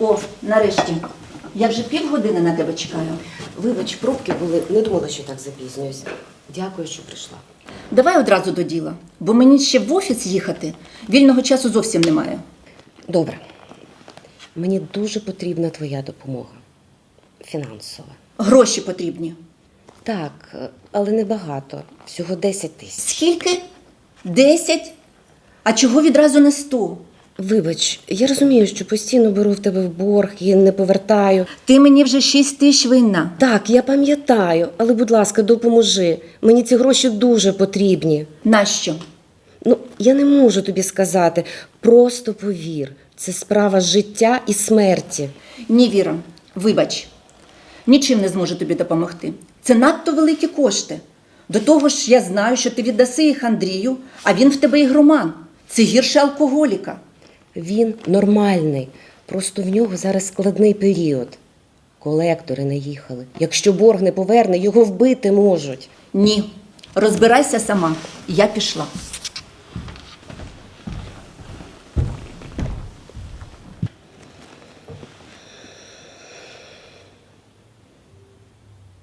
О, нарешті. Я вже півгодини на тебе чекаю. Вибач, пробки були, не думала, що так запізнююсь. Дякую, що прийшла. Давай одразу до діла, бо мені ще в офіс їхати. Вільного часу зовсім немає. Добре. Мені дуже потрібна твоя допомога. Фінансова. Гроші потрібні. Так, але не багато. Всього 10 тисяч. Скільки? Десять? А чого відразу не сто? Вибач, я розумію, що постійно беру в тебе в борг і не повертаю. Ти мені вже шість тисяч винна. Так, я пам'ятаю, але, будь ласка, допоможи. Мені ці гроші дуже потрібні. Нащо? Ну, я не можу тобі сказати. Просто повір. Це справа життя і смерті. Ні, Віра, вибач. Нічим не зможу тобі допомогти. Це надто великі кошти. До того ж, я знаю, що ти віддаси їх Андрію, а він в тебе ігроман. Це гірше алкоголіка. Він нормальний, просто в нього зараз складний період. Колектори не їхали. Якщо борг не поверне, його вбити можуть. Ні, розбирайся сама. Я пішла.